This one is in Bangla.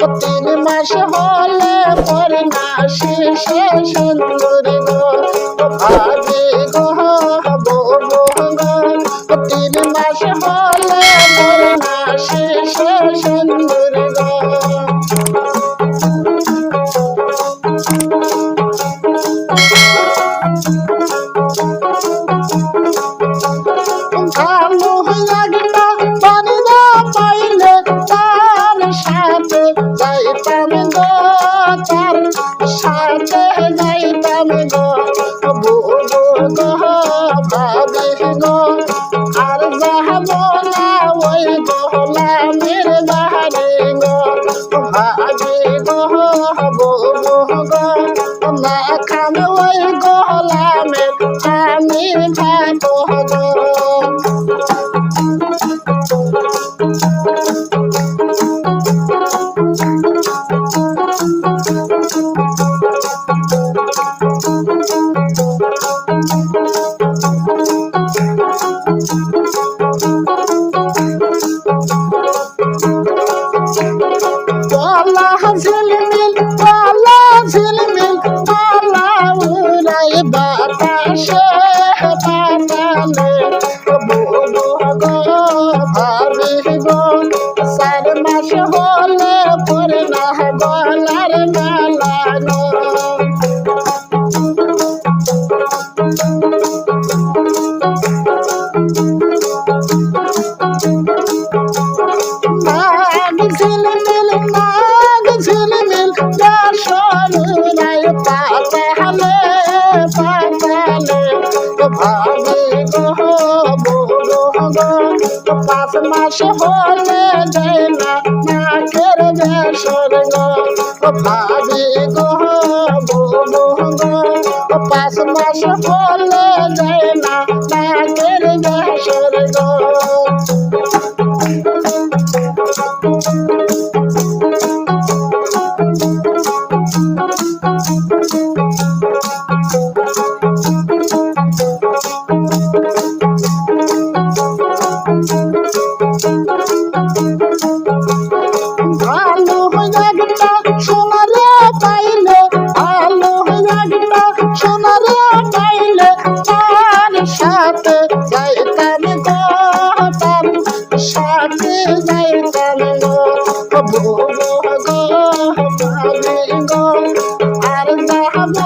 তিন মাস হলে পরে না শেষে সুন্দর ভাবে গহ তিন মাস হলে পরে সুন্দর Thank. যাইতাম গো তার সাথে যাইতাম গো। বলো গো পাঁচ মাস হলে যায় না বেসর গো ভাবি গো বলো গো পাঁচ মাস হলে যায় না নাকের বেসর গো সোনারে পাইলে ভালো একটা সোনারে পাইলে তার সাথে যাইতাম তার সাথে যাইতাম গো। বলো গো ভাবি গো, আর যাব